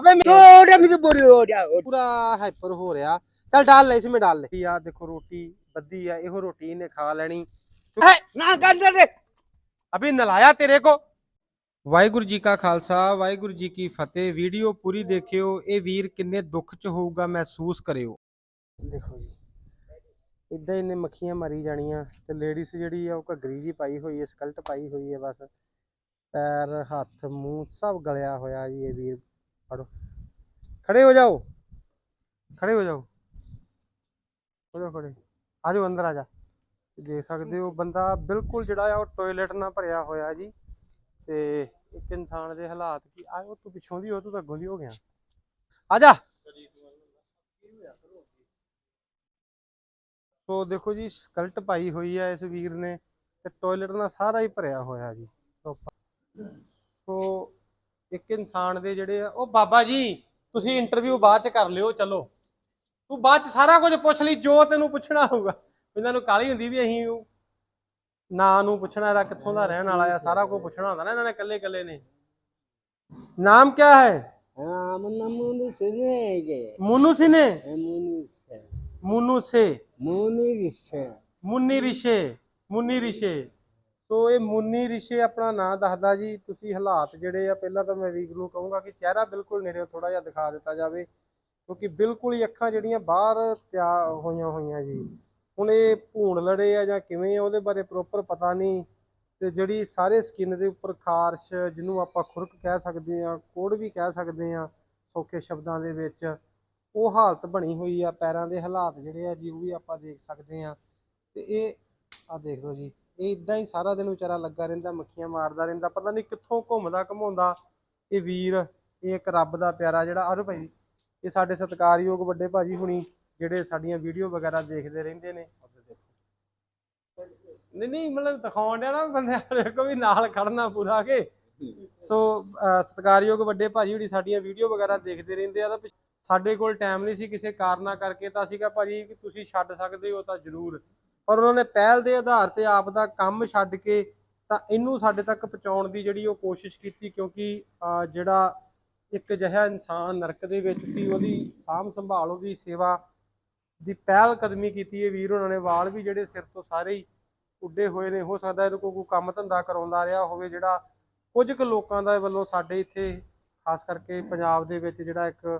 अबे मैं छोटा मुझे बोरी हो गया ਪੂਰਾ ਹਾਈਪਰ ਹੋ ਰਿਹਾ ਚੱਲ ਡਾਲ ਲੈ ਇਸਮੇ ਡਾਲ ਲੈ ਆ ਦੇਖੋ ਰੋਟੀ ਬੱਦੀ ਆ ਇਹੋ ਰੋਟੀ ਇਹਨੇ ਖਾ ਲੈਣੀ है ना कर दे रे ਅਭੀ ਨਲਾਇਆ ਤੇਰੇ ਕੋ ਵਾਹਿਗੁਰੂ ਜੀ ਕਾ ਖਾਲਸਾ ਵਾਹਿਗੁਰੂ ਜੀ ਕੀ ਫਤਿਹ ਵੀਡੀਓ ਪੂਰੀ ਦੇਖਿਓ ਇਹ ਵੀਰ ਕਿੰਨੇ ਦੁੱਖ ਚ ਹੋਊਗਾ ਮਹਿਸੂਸ ਕਰਿਓ ਦੇਖੋ ਜੀ ਇਦਾਂ ਇਹਨੇ ਮੱਖੀਆਂ ਮਾਰੀ ਜਾਣੀਆਂ ਤੇ ਲੇਡੀਜ਼ ਜਿਹੜੀ ਆ ਉਹ ਘੱਗਰੀ ਜੀ ਪਾਈ ਹੋਈ ਹੈ ਸਕਲਟ ਪਾਈ ਹੋਈ ਹੈ ਬਸ ਪੈਰ ਹੱਥ ਮੂੰਹ ਸਭ ਗਲਿਆ ਹੋਇਆ ਜੀ ਇਹ ਵੀਰ ਫੜੋ। ਖੜੇ ਹੋ ਜਾਓ। ਖੜੇ ਹੋ ਜਾਓ। ਹੋ ਜਾਓ ਖੜੇ। ਆ ਜਾਓ, ਅੰਦਰ ਆ ਜਾ। ਦੇਖ ਸਕਦੇ ਹੋ, ਬੰਦਾ ਬਿਲਕੁਲ ਜਿਹੜਾ ਆ, ਉਹ ਟਾਇਲਟ ਨਾਲ ਭਰਿਆ ਹੋਇਆ ਜੀ। ਤੇ ਇੱਕ ਇਨਸਾਨ ਦੇ ਹਾਲਾਤ ਕੀ, ਆ ਉਹ ਤੂੰ ਪਿੱਛੋਂ ਦੀ ਹੋ ਤੂੰ ਤਾਂ ਅੱਗੋਂ ਦੀ ਹੋ ਗਿਆ। ਆ ਜਾ। ਸੋ ਦੇਖੋ ਜੀ, ਸਕਲਟ ਪਾਈ ਹੋਈ ਹੈ ਇਸ ਵੀਰ ਨੇ ਤੇ ਟਾਇਲਟ ਨਾਲ ਸਾਰਾ ਹੀ ਭਰਿਆ ਹੋਇਆ ਜੀ। ਸੋ ਇੱਕ ਇਨਸਾਨ ਦੇ ਜਿਹੜੇ ਆ ਉਹ ਬਾਬਾ ਜੀ ਤੁਸੀਂ ਇੰਟਰਵਿਊ ਬਾਅਦ ਚ ਕਰ ਲਿਓ ਚਲੋ। ਤੂੰ ਬਾਅਦ ਚ ਸਾਰਾ ਕੁਝ ਪੁੱਛ ਲਈ ਜੋ ਤੈਨੂੰ ਪੁੱਛਣਾ ਹੋਊਗਾ। ਇਹਨਾਂ ਨੂੰ ਕਾਲੀ ਹੁੰਦੀ ਵੀ ਅਸੀਂ ਉਹ ਨਾਂ ਨੂੰ ਪੁੱਛਣਾ ਇਹਦਾ ਕਿੱਥੋਂ ਦਾ ਰਹਿਣ ਵਾਲਾ ਆ ਸਾਰਾ ਕੁਝ ਪੁੱਛਣਾ ਹੁੰਦਾ ਨਾ ਇਹਨਾਂ ਨੇ ਕੱਲੇ ਕੱਲੇ ਨੇ। ਨਾਮ ਕੀ ਹੈ? ਰਾਮ ਨਮੋਨੂ ਸਿਨੇਗੇ ਮੋਨੂ ਸਿਨੇ? ਮੋਨੂ ਸੇ ਮੋਨੂ ਸੇ। ਮੋਨੀ ਰਿਸ਼ੇ। ਮੁੰਨੀ ਰਿਸ਼ੇ ਮੁੰਨੀ ਰਿਸ਼ੇ। ਸੋ ਇਹ ਮੁੰਨੀ ਰਿਸ਼ੇ ਆਪਣਾ ਨਾਂ ਦੱਸਦਾ ਜੀ। ਤੁਸੀਂ ਹਾਲਾਤ ਜਿਹੜੇ ਆ, ਪਹਿਲਾਂ ਤਾਂ ਮੈਂ ਵੀਰ ਨੂੰ ਕਹੂੰਗਾ ਕਿ ਚਿਹਰਾ ਬਿਲਕੁਲ ਨੇੜੇ ਥੋੜਾ ਜਿਹਾ ਦਿਖਾ ਦਿੱਤਾ ਜਾਵੇ, ਕਿਉਂਕਿ ਬਿਲਕੁਲ ਹੀ ਅੱਖਾਂ ਜਿਹੜੀਆਂ ਬਾਹਰ ਤਿਆਰ ਹੋਈਆਂ ਹੋਈਆਂ ਜੀ। ਹੁਣ ਇਹ ਭੂਣ ਲੜੇ ਆ ਜਾਂ ਕਿਵੇਂ ਆ, ਉਹਦੇ ਬਾਰੇ ਪ੍ਰੋਪਰ ਪਤਾ ਨਹੀਂ। ਤੇ ਜਿਹੜੀ ਸਾਰੇ ਸਕਿਨ ਦੇ ਉੱਪਰ ਖਾਰਸ਼, ਜਿਹਨੂੰ ਆਪਾਂ ਖੁਰਕ ਕਹਿ ਸਕਦੇ ਆ, ਕੋੜ ਵੀ ਕਹਿ ਸਕਦੇ ਆ, ਸੌਖੇ ਸ਼ਬਦਾਂ ਦੇ ਵਿੱਚ, ਉਹ ਹਾਲਤ ਬਣੀ ਹੋਈ ਆ। ਪੈਰਾਂ ਦੇ ਹਾਲਾਤ ਜਿਹੜੇ ਆ ਜੀ, ਉਹ ਵੀ ਆਪਾਂ ਦੇਖ ਸਕਦੇ ਆ। ਤੇ ਇਹ ਆ ਦੇਖ ਲਓ ਜੀ। ਇਹ ਇਦਾਂ ਹੀ ਸਾਰਾ ਦਿਨ ਵਿਚਾਰਾ ਲੱਗਾ ਰਹਿੰਦਾ, ਮੱਖੀਆਂ ਮਾਰਦਾ ਰਹਿੰਦਾ, ਪਤਾ ਨਹੀਂ ਕਿੱਥੋਂ ਘੁੰਮਦਾ, ਘਮਾਉਂਦਾ। ਇਹ ਵੀਰ, ਇਹ ਇੱਕ ਰੱਬ ਦਾ ਪਿਆਰਾ ਜਿਹੜਾ ਆਰੋ ਭਾਈ, ਇਹ ਸਾਡੇ ਸਤਿਕਾਰਯੋਗ ਵੱਡੇ ਭਾਜੀ ਹੁਣੀ, ਜਿਹੜੇ ਸਾਡੀਆਂ ਵੀਡੀਓ ਵਗੈਰਾ ਦੇਖਦੇ ਰਹਿੰਦੇ ਨੇ। ਨਹੀਂ ਨਹੀਂ, ਮਤਲਬ ਦਿਖਾਉਣ ਡਿਆ ਨਾ ਬੰਦਿਆਂ ਦੇਖੋ ਵੀ ਨਾਲ ਖੜਨਾ ਪੂਰਾ ਕੇ। ਸੋ ਸਤਿਕਾਰਯੋਗ ਵੱਡੇ ਭਾਜੀ ਹੁਣੀ ਸਾਡੀਆਂ ਵੀਡੀਓ ਵਗੈਰਾ ਦੇਖਦੇ ਰਹਿੰਦੇ ਆ, ਤਾਂ ਸਾਡੇ ਕੋਲ ਟਾਈਮ ਨਹੀਂ ਸੀ ਕਿਸੇ ਕਾਰਨਾ ਕਰਕੇ, ਤਾਂ ਅਸੀਂ ਕਿਹਾ ਭਾਜੀ ਕਿ ਤੁਸੀਂ ਛੱਡ ਸਕਦੇ ਹੋ ਤਾਂ ਜ਼ਰੂਰ। ਪਰ ਉਹਨਾਂ ਨੇ ਪਹਿਲ ਦੇ ਆਧਾਰ ਤੇ ਆਪ ਦਾ ਕੰਮ ਛੱਡ ਕੇ ਤਾਂ ਇਹਨੂੰ ਸਾਡੇ ਤੱਕ ਪਹੁੰਚਾਉਣ ਦੀ ਜਿਹੜੀ ਉਹ ਕੋਸ਼ਿਸ਼ ਕੀਤੀ ਕਿਉਂਕਿ ਜਿਹੜਾ ਇੱਕ ਅਜਿਹਾ ਇਨਸਾਨ ਨਰਕ ਦੇ ਵਿੱਚ ਸੀ, ਉਹਦੀ ਸਾਂਭ ਸੰਭਾਲ, ਉਹਦੀ ਸੇਵਾ ਦੀ ਪਹਿਲ ਕਦਮੀ ਕੀਤੀ ਹੈ ਵੀਰ, ਉਹਨਾਂ ਨੇ ਵਾਲ ਵੀ ਜਿਹੜੇ ਸਿਰ ਤੋਂ ਸਾਰੇ ਹੀ ਉੱਡੇ ਹੋਏ ਨੇ, ਹੋ ਸਕਦਾ ਇਹਨੂੰ ਕੋਈ ਕੋਈ ਕੰਮ ਧੰਦਾ ਕਰਾਉਂਦਾ ਰਿਹਾ ਹੋਵੇ ਜਿਹੜਾ ਕੁਝ ਕੁ ਲੋਕਾਂ ਦਾ ਵੱਲੋਂ ਸਾਡੇ ਇੱਥੇ, ਖਾਸ ਕਰਕੇ ਪੰਜਾਬ ਦੇ ਵਿੱਚ ਜਿਹੜਾ ਇੱਕ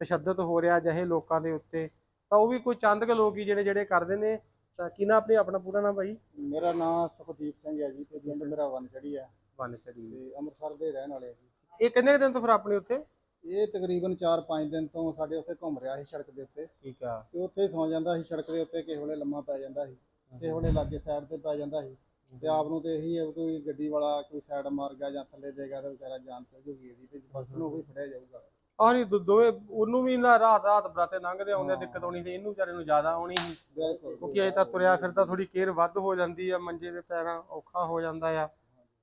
ਤਸ਼ੱਦਦ ਹੋ ਰਿਹਾ ਅਜਿਹੇ ਲੋਕਾਂ ਦੇ ਉੱਤੇ, ਤਾਂ ਉਹ ਵੀ ਕੋਈ ਚੰਦ ਕੁ ਲੋਕ ਹੀ ਜਿਹੜੇ ਜਿਹੜੇ ਕਰਦੇ ਨੇ। ਤਾਂ ਕੀ ਨਾ ਆਪਣੀ ਆਪਣਾ ਪੂਰਾ ਨਾਮ ਭਾਈ? ਮੇਰਾ ਨਾਮ ਸੁਖਦੀਪ ਸਿੰਘ ਹੈ ਜੀ ਤੇ ਪਿੰਡ ਮੇਰਾ ਵਨਚੜੀ ਹੈ। ਵਨ ਚੜੀ। ਤੇ ਅੰਮ੍ਰਿਤਸਰ ਦੇ ਰਹਿਣ ਵਾਲੇ ਆ ਜੀ। ਇਹ ਕਿੰਨੇ ਕੁ ਦਿਨ ਤੋਂ ਫਿਰ ਆਪਣੇ ਉੱਥੇ? ਇਹ ਤਕਰੀਬਨ 4-5 ਦਿਨ ਤੋਂ ਸਾਡੇ ਉੱਥੇ ਘੁੰਮ ਰਿਹਾ ਸੀ ਸੜਕ ਦੇ ਉੱਤੇ। ਠੀਕ ਆ। ਤੇ ਉੱਥੇ ਹੀ ਸੌ ਜਾਂਦਾ ਸੀ ਸੜਕ ਦੇ ਉੱਤੇ ਕਿਸੇ ਵੇਲੇ ਲੰਮਾ ਪੈ ਜਾਂਦਾ ਸੀ ਕਿਸੇ ਵੇਲੇ ਲਾਗੇ ਸਾਈਡ ਤੇ ਪੈ ਜਾਂਦਾ ਸੀ। ਤੇ ਆਪ ਨੂੰ ਤੇ ਇਹੀ ਹੈ ਕੋਈ ਗੱਡੀ ਵਾਲਾ ਕੋਈ ਸਾਈਡ ਮਾਰ ਗਿਆ ਜਾਂ ਥੱਲੇ ਦੇਗਾ ਤਾਂ ਵਿਚਾਰਾ ਜਾਨ ਚਲ ਜੂਗੀ ਇਹਦੀ ਤੇ ਬਸ ਨੂੰ ਉਹੀ ਫੜਿਆ ਜਾਊਗਾ। ਆਹ ਦੋਵੇਂ ਉਹਨੂੰ ਵੀ ਨਾ ਰਾਤ ਰਾਤ ਬਰਾਤੇ ਲੰਘਦੇ ਆਉਂਦੇ ਦਿੱਕਤ ਆਉਣੀ ਤੇ ਇਹਨੂੰ ਵਿਚਾਰੇ ਨੂੰ ਜ਼ਿਆਦਾ ਆਉਣੀ ਸੀ। ਬਿਲਕੁਲ ਕਿਉਂਕਿ ਅਜੇ ਤਾਂ ਤੁਰਿਆ ਫਿਰਦਾ ਥੋੜੀ ਕੇਅਰ ਵੱਧ ਹੋ ਜਾਂਦੀ ਆ ਮੰਜੇ ਦੇ ਪੈਰਾਂ ਔਖਾ ਹੋ ਜਾਂਦਾ ਆ।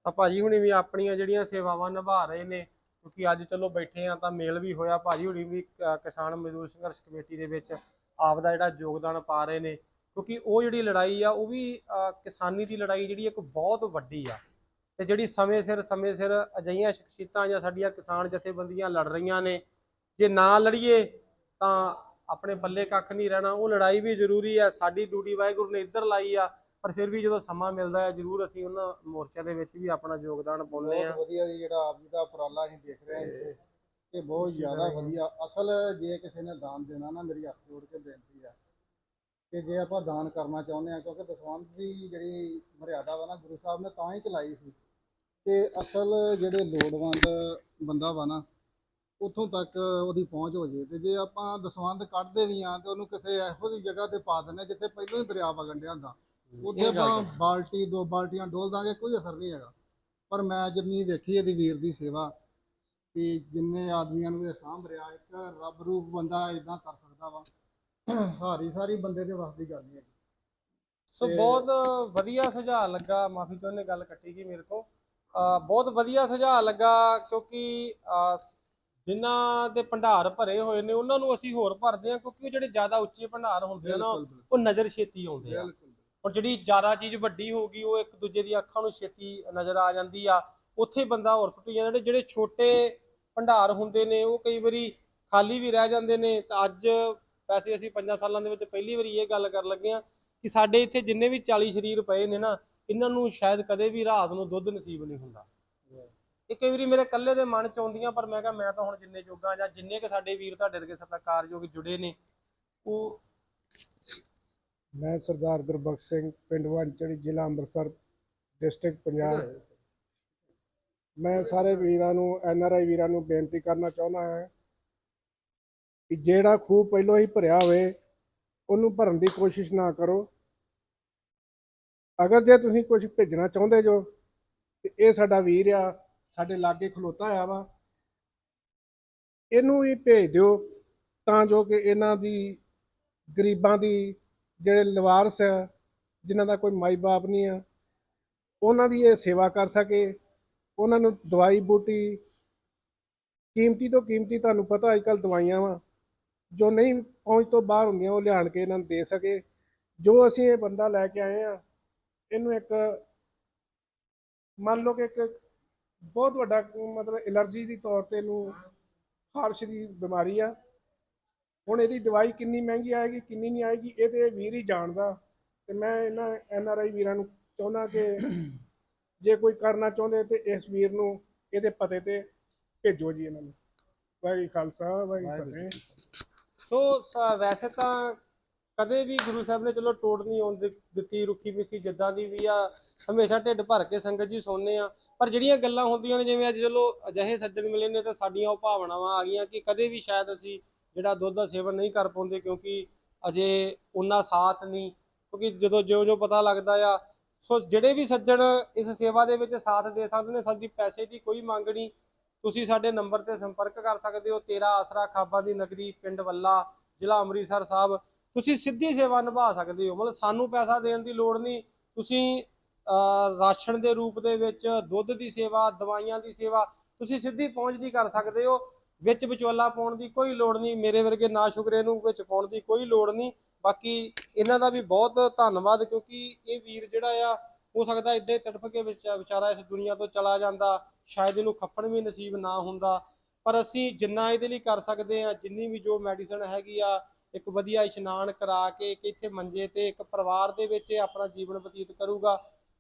ਤਾਂ ਭਾਜੀ ਹੁਣੀ ਵੀ ਆਪਣੀਆਂ ਜਿਹੜੀਆਂ ਸੇਵਾਵਾਂ ਨਿਭਾ ਰਹੇ ਨੇ ਕਿਉਂਕਿ ਅੱਜ ਚਲੋ ਬੈਠੇ ਆ ਤਾਂ ਮੇਲ ਵੀ ਹੋਇਆ ਭਾਜੀ ਹੁਣੀ ਵੀ ਕਿਸਾਨ ਮਜ਼ਦੂਰ ਸੰਘਰਸ਼ ਕਮੇਟੀ ਦੇ ਵਿੱਚ ਆਪ ਦਾ ਜਿਹੜਾ ਯੋਗਦਾਨ ਪਾ ਰਹੇ ਨੇ। ਕਿਉਂਕਿ ਉਹ ਜਿਹੜੀ ਲੜਾਈ ਆ ਉਹ ਵੀ ਕਿਸਾਨੀ ਦੀ ਲੜਾਈ ਜਿਹੜੀ ਇੱਕ ਬਹੁਤ ਵੱਡੀ ਆ। ਤੇ ਜਿਹੜੀ ਸਮੇਂ ਸਿਰ ਸਮੇਂ ਸਿਰ ਅਜਿਹੀਆਂ ਸ਼ਖਸੀਅਤਾਂ ਜਾਂ ਸਾਡੀਆਂ ਕਿਸਾਨ ਜਥੇਬੰਦੀਆਂ ਲੜ ਰਹੀਆਂ ਨੇ ਜੇ ਨਾ ਲੜੀਏ ਤਾਂ ਆਪਣੇ ਪੱਲੇ ਕੱਖ ਨਹੀਂ ਰਹਿਣਾ। ਉਹ ਲੜਾਈ ਵੀ ਜ਼ਰੂਰੀ ਹੈ ਸਾਡੀ ਡਿਊਟੀ ਵਾਹਿਗੁਰੂ ਨੇ ਇੱਧਰ ਲਾਈ ਆ ਪਰ ਫਿਰ ਵੀ ਜਦੋਂ ਸਮਾਂ ਮਿਲਦਾ ਹੈ ਜ਼ਰੂਰ ਅਸੀਂ ਉਹਨਾਂ ਮੋਰਚਿਆਂ ਦੇ ਵਿੱਚ ਵੀ ਆਪਣਾ ਯੋਗਦਾਨ ਪਾਉਂਦੇ ਆ ਬਹੁਤ ਵਧੀਆ ਜੀ ਜਿਹੜਾ ਆਪ ਜੀ ਦਾ ਉਪਰਾਲਾ ਅਸੀਂ ਦੇਖ ਰਹੇ ਹਾਂ ਇੱਥੇ। ਇਹ ਬਹੁਤ ਜ਼ਿਆਦਾ ਵਧੀਆ। ਅਸਲ ਜੇ ਕਿਸੇ ਨੇ ਦਾਨ ਦੇਣਾ ਨਾ ਮੇਰੀ ਹੱਥ ਜੋੜ ਕੇ ਬੇਨਤੀ ਹੈ ਕਿ ਜੇ ਆਪਾਂ ਦਾਨ ਕਰਨਾ ਚਾਹੁੰਦੇ ਆ ਕਿਉਂਕਿ ਦਸਵੰਧ ਦੀ ਜਿਹੜੀ ਮਰਿਆਦਾ ਵਾ ਨਾ ਗੁਰੂ ਸਾਹਿਬ ਨੇ ਤਾਂ ਹੀ ਚਲਾਈ ਸੀ। ਕਿ ਅਸਲ ਜਿਹੜੇ ਲੋੜਵੰਦ ਬੰਦਾ ਵਾ ਨਾ ਉੱਥੋਂ ਤੱਕ ਉਹਦੀ ਪਹੁੰਚ ਹੋ ਜੇ ਤੇ ਜੇ ਆਪਾਂ ਦਸਵੰਧ ਕੱਢਦੇ ਵੀ ਆ ਤੇ ਉਹਨੂੰ ਕਿਸੇ ਇਹੋ ਜਿਹੀ ਜਗ੍ਹਾ ਤੇ ਪਾ ਦਿੰਦੇ ਜਿੱਥੇ ਪਹਿਲਾਂ ਹੀ ਦਰਿਆ ਵਗਣ ਡਿਆ ਹੁੰਦਾ। ਉੱਥੇ ਆਪਾਂ ਤਾਂ- ਬਾਲਟੀ ਦੋ ਬਾਲਟੀਆਂ ਡੋਲ ਦਾਂਗੇ ਕੋਈ ਅਸਰ ਨਹੀਂ ਹੈਗਾ। ਪਰ ਮੈਂ ਜਿੰਨੀ ਵੇਖੀ ਇਹਦੀ ਵੀਰ ਦੀ ਸੇਵਾ ਕਿ ਜਿੰਨੇ ਆਦਮੀਆਂ ਨੂੰ ਇਹ ਸਾਂਭ ਰਿਹਾ ਇੱਕ ਰੱਬ ਰੂਪ ਬੰਦਾ ਇਦਾਂ ਕਰ ਸਕਦਾ ਵਾ। ਹਾਰੀ ਸਾਰੀ ਬੰਦੇ ਦੇ ਵੱਸ ਦੀ ਗੱਲ ਨਹੀਂ ਹੈਗੀ। ਸੋ ਤੇ- ਬਹੁਤ ਵਧੀਆ ਸੁਝਾਅ ਲੱਗਾ। ਮਾਫੀ ਚਾਹੁੰਦੇ ਗੱਲ ਕੱਟੀ ਗਈ ਮੇਰੇ ਤੋਂ ਬਹੁਤ ਵਧੀਆ ਸੁਝਾਅ ਲੱਗਾ ਕਿਉਂਕਿ ਜਿਨ੍ਹਾਂ ਦੇ ਭੰਡਾਰ ਭਰੇ ਹੋਏ ਨੇ ਉਹਨਾਂ ਨੂੰ ਅਸੀਂ ਹੋਰ ਭਰਦੇ ਆ ਕਿਉਂਕਿ ਉਹ ਜਿਹੜੇ ਜ਼ਿਆਦਾ ਉੱਚੇ ਭੰਡਾਰ ਹੁੰਦੇ ਆ ਨਾ ਉਹ ਨਜ਼ਰ ਛੇਤੀ ਆਉਂਦੇ ਆ। ਔਰ ਜਿਹੜੀ ਜ਼ਿਆਦਾ ਚੀਜ਼ ਵੱਡੀ ਹੋਊਗੀ ਉਹ ਇੱਕ ਦੂਜੇ ਦੀ ਅੱਖਾਂ ਨੂੰ ਛੇਤੀ ਨਜ਼ਰ ਆ ਜਾਂਦੀ ਆ। ਉੱਥੇ ਬੰਦਾ ਹੋਰ ਸੁੱਟੀ ਜਾਂਦਾ ਜਿਹੜੇ ਜਿਹੜੇ ਛੋਟੇ ਭੰਡਾਰ ਹੁੰਦੇ ਨੇ ਉਹ ਕਈ ਵਾਰੀ ਖਾਲੀ ਵੀ ਰਹਿ ਜਾਂਦੇ ਨੇ। ਤਾਂ ਅੱਜ ਵੈਸੇ ਅਸੀਂ 5 ਸਾਲਾਂ ਦੇ ਵਿੱਚ ਪਹਿਲੀ ਵਾਰੀ ਇਹ ਗੱਲ ਕਰਨ ਲੱਗੇ ਆ ਕਿ ਸਾਡੇ ਇੱਥੇ ਜਿੰਨੇ ਵੀ 40 ਸਰੀਰ ਪਏ ਨੇ ਨਾ ਇਹਨਾਂ ਨੂੰ ਸ਼ਾਇਦ ਕਦੇ ਵੀ ਰਾਤ ਨੂੰ ਦੁੱਧ ਨਸੀਬ ਨਹੀਂ ਹੁੰਦਾ। ਇਹ ਕਈ ਵਾਰੀ ਮੇਰੇ ਇਕੱਲੇ ਦੇ ਮਨ ਚ ਆਉਂਦੀਆਂ, ਪਰ ਮੈਂ ਕਿਹਾ ਮੈਂ ਤਾਂ ਹੁਣ ਜਿੰਨੇ ਜੋਗਾ ਜਾਂ ਜਿੰਨੇ ਕਿ ਸਾਡੇ ਵੀਰ ਤੁਹਾਡੇ ਵਰਗੇ ਸਤਿਕਾਰਯੋਗ ਜੁੜੇ ਨੇ, ਉਹ ਮੈਂ ਸਰਦਾਰ ਗੁਰਬਖਸ਼ ਸਿੰਘ ਪਿੰਡ ਵਾਂਚੜੀ, ਜ਼ਿਲ੍ਹਾ ਅੰਮ੍ਰਿਤਸਰ, ਡਿਸਟ੍ਰਿਕਟ ਪੰਜਾਬ। ਮੈਂ ਸਾਰੇ ਵੀਰਾਂ ਨੂੰ, ਐਨ ਆਰ ਆਈ ਵੀਰਾਂ ਨੂੰ ਬੇਨਤੀ ਕਰਨਾ ਚਾਹੁੰਦਾ ਹਾਂ ਕਿ ਜਿਹੜਾ ਖੂਹ ਪਹਿਲਾਂ ਹੀ ਭਰਿਆ ਹੋਵੇ, ਉਹਨੂੰ ਭਰਨ ਦੀ ਕੋਸ਼ਿਸ਼ ਨਾ ਕਰੋ। ਅਗਰ ਜੇ ਤੁਸੀਂ ਕੁਝ ਭੇਜਣਾ ਚਾਹੁੰਦੇ ਜੋ, ਤੇ ਇਹ ਸਾਡਾ ਵੀਰ ਆ, ਸਾਡੇ ਲਾਗੇ ਖਲੋਤਾ ਹੋਇਆ ਵਾ, ਇਹਨੂੰ ਵੀ ਭੇਜ ਦਿਓ, ਤਾਂ ਜੋ ਕਿ ਇਹਨਾਂ ਦੀ, ਗਰੀਬਾਂ ਦੀ ਜਿਹੜੇ ਲਵਾਰਸ ਆ, ਜਿਨ੍ਹਾਂ ਦਾ ਕੋਈ ਮਾਈ ਬਾਪ ਨਹੀਂ ਆ, ਉਹਨਾਂ ਦੀ ਇਹ ਸੇਵਾ ਕਰ ਸਕੇ, ਉਹਨਾਂ ਨੂੰ ਦਵਾਈ ਬੂਟੀ, ਕੀਮਤੀ ਤੋਂ ਕੀਮਤੀ ਤੁਹਾਨੂੰ ਪਤਾ ਅੱਜ ਕੱਲ੍ਹ ਦਵਾਈਆਂ ਵਾ, ਜੋ ਨਹੀਂ ਪਹੁੰਚ ਤੋਂ ਬਾਹਰ ਹੁੰਦੀਆਂ, ਉਹ ਲਿਆਣ ਕੇ ਇਹਨਾਂ ਨੂੰ ਦੇ ਸਕੇ, ਜੋ ਅਸੀਂ ਇਹ ਬੰਦਾ ਲੈ ਕੇ ਆਏ ਆ ਇਹਨੂੰ ਇੱਕ ਮੰਨ ਲਓ ਕਿ ਇੱਕ ਬਹੁਤ ਵੱਡਾ ਮਤਲਬ ਐਲਰਜੀ ਦੀ ਤੌਰ ਤੇ ਇਹਨੂੰ ਖਾਰਸ਼ ਦੀ ਬਿਮਾਰੀ ਆ। ਹੁਣ ਇਹਦੀ ਦਵਾਈ ਕਿੰਨੀ ਮਹਿੰਗੀ ਆਏਗੀ ਕਿੰਨੀ ਨਹੀਂ ਆਏਗੀ ਇਹ ਤੇ ਵੀਰ ਹੀ ਜਾਣਦਾ। ਤੇ ਮੈਂ ਇਹਨਾਂ ਐਨ ਆਰ ਆਈ ਵੀਰਾਂ ਨੂੰ ਚਾਹੁੰਦਾ ਕਿ ਜੇ ਕੋਈ ਕਰਨਾ ਚਾਹੁੰਦੇ ਤੇ ਇਸ ਵੀਰ ਨੂੰ ਇਹਦੇ ਪਤੇ ਤੇ ਭੇਜੋ ਜੀ ਇਹਨਾਂ ਨੂੰ। ਵਾਹਿਗੁਰੂ ਖਾਲਸਾ ਵਾਹਿਗੁਰੂ ਫਤਿਹ। ਸੋ ਸ- ਵੈਸੇ ਤਾਂ ਕਦੇ ਵੀ ਗੁਰੂ ਸਾਹਿਬ ਨੇ ਚਲੋ ਟੋੜ ਨਹੀਂ ਆਉਣ ਦਿੱ- ਦਿੱਤੀ, ਰੁੱਖੀ ਮਿੱਸੀ ਜਿੱਦਾਂ ਦੀ ਵੀ ਆ, ਹਮੇਸ਼ਾ ਢਿੱਡ ਭਰ ਕੇ ਸੰਗਤ ਜੀ ਸੋਨੇ ਆ। ਪਰ ਜਿਹੜੀਆਂ ਗੱਲਾਂ ਹੁੰਦੀਆਂ ਨੇ, ਜਿਵੇਂ ਅੱਜ ਚਲੋ ਅਜਿਹੇ ਸੱਜਣ ਮਿਲੇ ਨੇ ਤਾਂ ਸਾਡੀਆਂ ਉਹ ਭਾਵਨਾਵਾਂ ਆ ਗਈਆਂ ਕਿ ਕਦੇ ਵੀ ਸ਼ਾਇਦ ਅਸੀਂ ਜਿਹੜਾ ਦੁੱਧ ਦਾ ਸੇਵਨ ਨਹੀਂ ਕਰ ਪਾਉਂਦੇ ਕਿਉਂਕਿ ਅਜੇ ਉਹਨਾਂ ਸਾਥ ਨਹੀਂ। ਕਿਉਂਕਿ ਜਦੋਂ ਜਿਉਂ ਜਿਉਂ ਪਤਾ ਲੱਗਦਾ ਆ, ਸੋ ਜਿਹੜੇ ਵੀ ਸੱਜਣ ਇਸ ਸੇਵਾ ਦੇ ਵਿੱਚ ਸਾਥ ਦੇ ਸਕਦੇ ਨੇ, ਸਾਡੀ ਪੈਸੇ ਦੀ ਕੋਈ ਮੰਗ ਨਹੀਂ। ਤੁਸੀਂ ਸਾਡੇ ਨੰਬਰ ਤੇ ਸੰਪਰਕ ਕਰ ਸਕਦੇ ਹੋ। ਤੇਰਾ ਆਸਰਾ ਖਾਬਾਂ ਦੀ ਨਗਰੀ, ਪਿੰਡ ਵੱਲਾ, ਜ਼ਿਲ੍ਹਾ ਅੰਮ੍ਰਿਤਸਰ ਸਾਹਿਬ। ਤੁਸੀਂ ਸਿੱਧੀ ਸੇਵਾ ਨਿਭਾ ਸਕਦੇ ਹੋ, ਮਤਲਬ ਸਾਨੂੰ ਪੈਸਾ ਦੇਣ ਦੀ ਲੋੜ ਨਹੀਂ। ਤੁਸੀਂ ਰਾਸ਼ਨ ਦੇ ਰੂਪ ਦੇ ਵਿੱਚ, ਦੁੱਧ ਦੀ ਸੇਵਾ, ਦਵਾਈਆਂ ਦੀ ਸੇਵਾ, ਤੁਸੀਂ ਸਿੱਧੀ ਪਹੁੰਚ ਦੀ ਕਰ ਸਕਦੇ ਹੋ। ਵਿੱਚ ਵਿਚੋਲਾ ਪਾਉਣ ਦੀ ਕੋਈ ਲੋੜ ਨਹੀਂ, ਮੇਰੇ ਵਰਗੇ ਨਾ ਸ਼ੁਕਰੇ ਨੂੰ ਵਿੱਚ ਪਾਉਣ ਦੀ ਕੋਈ ਲੋੜ ਨਹੀਂ। ਬਾਕੀ ਇਹਨਾਂ ਦਾ ਵੀ ਬਹੁਤ ਧੰਨਵਾਦ, ਕਿਉਂਕਿ ਇਹ ਵੀਰ ਜਿਹੜਾ ਆ, ਹੋ ਸਕਦਾ ਇਦਾਂ ਹੀ ਤੜਫ ਕੇ ਵਿੱਚ, ਵਿਚਾਰਾ ਇਸ ਦੁਨੀਆ ਤੋਂ ਚਲਾ ਜਾਂਦਾ, ਸ਼ਾਇਦ ਇਹਨੂੰ ਖੱਪਣ ਵੀ ਨਸੀਬ ਨਾ ਹੁੰਦਾ। ਪਰ ਅਸੀਂ ਜਿੰਨਾ ਇਹਦੇ ਲਈ ਕਰ ਸਕਦੇ ਆ ਜਿੰਨੀ ਵੀ ਜੋ ਮੈਡੀਸਨ ਹੈਗੀ ਆ ਇੱਕ ਵਧੀਆ ਇਸ਼ਨਾਨ ਕਰਾ ਕੇ ਇੱਕ ਇੱਥੇ ਮੰਜੇ ਤੇ ਇੱਕ ਪਰਿਵਾਰ ਦੇ ਵਿੱਚ ਆਪਣਾ ਜੀਵਨ ਬਤੀਤ ਕਰੂਗਾ।